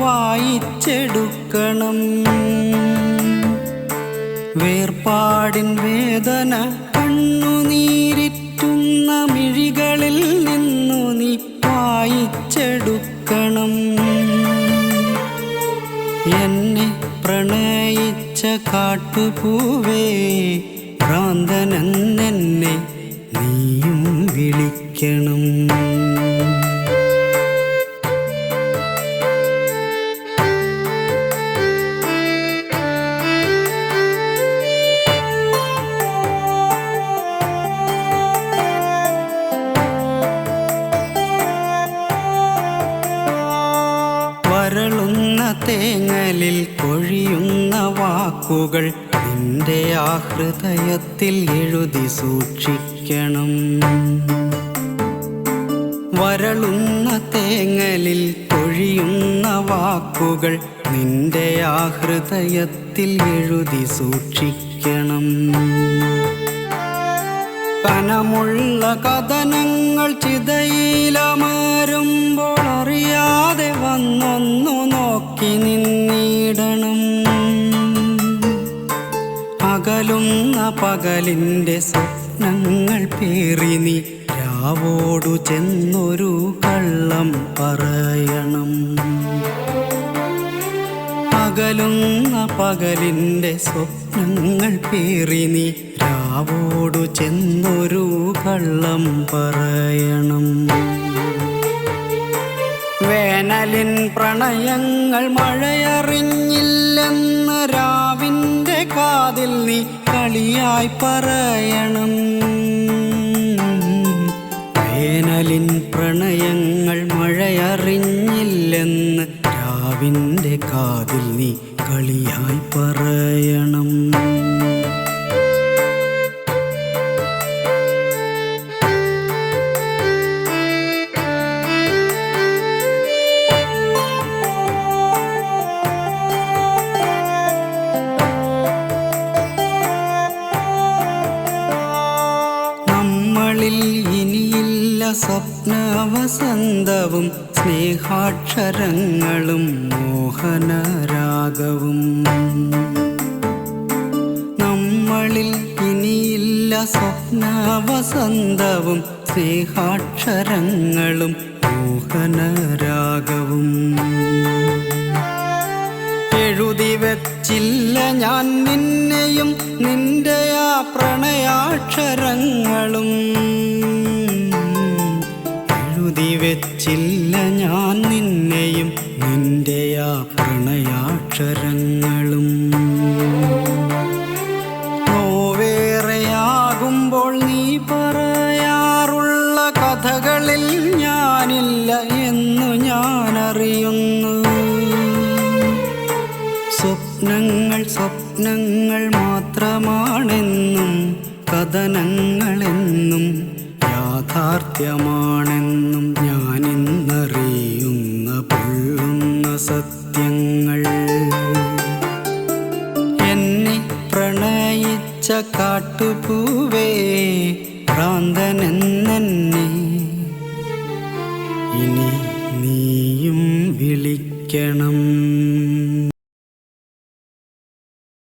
വായിച്ചെടുക്കണം. വേർപാടിൻ വേദന കണ്ണുനീരിറ്റുന്ന മിഴികളിൽ നിന്നു നീ വായിച്ചെടുക്കണം. എന്നെ പ്രണയിച്ച കാട്ടുപൂവേ ഭ്രാന്തനെന്നെ നീയും വിളിക്കണം. തേങ്ങലിൽ കൊഴിയുന്ന വാക്കുകൾ നിന്റെ ആ ഹൃദയത്തിൽ എഴുതി സൂക്ഷിക്കണം. വരളുന്ന തേങ്ങലിൽ കൊഴിയുന്ന വാക്കുകൾ നിന്റെ ആ ഹൃദയത്തിൽ എഴുതി സൂക്ഷിക്കണം. കനമുള്ള കഥനങ്ങൾ ചിതയിലമാരുമ്പോൾ അറിയാതെ വന്നൊന്നു നോക്കി നിന്നിടണം. അകലുന്ന പകലിന്റെ സ്വപ്നങ്ങൾ പേറി നീ രാവോടു ചെന്നൊരു കള്ളം പറയണം. അകലുന്ന പകലിന്റെ സ്വപ്നങ്ങൾ പേറി നീ രാവോടു ചെന്നൊരു കള്ളം പറയണം. വേനലിൻ പ്രണയങ്ങൾ മഴയറിഞ്ഞില്ലെന്ന് രാവിന്റെ കാതിൽ നീ കളിയായി പറയണം. വേനലിൻ പ്രണയങ്ങൾ മഴയറിഞ്ഞില്ലെന്ന് രാവിന്റെ കാതിൽ നീ കളിയായി പറയണം. സ്വപ്നവസന്തവും സ്നേഹാക്ഷരങ്ങളും മോഹനരാഗവും. നമ്മളിൽ ഇനിയില്ല സ്വപ്നവസന്തവും സ്നേഹാക്ഷരങ്ങളും മോഹനരാഗവും. എഴുതി വെച്ചില്ല ഞാൻ നിന്നെയും നിന്റെ ആ പ്രണയാക്ഷരങ്ങളും പ്രണയാക്ഷരങ്ങളും. നോവേറെയാകുമ്പോൾ നീ പറയാറുള്ള കഥകളിൽ ഞാനില്ല എന്നു ഞാനറിയുന്നു. സ്വപ്നങ്ങൾ സ്വപ്നങ്ങൾ മാത്രമാണെന്നും കഥനങ്ങളെന്നും യാഥാർത്ഥ്യമാണെന്നും ഞാനിന്നറിയുന്ന പൊള്ളുന്ന സത്യങ്ങൾ പ്രണയിച്ച കാട്ടുപൂവേ ഭ്രാന്തനെന്നെ ഇനി നീയും വിളിക്കണം.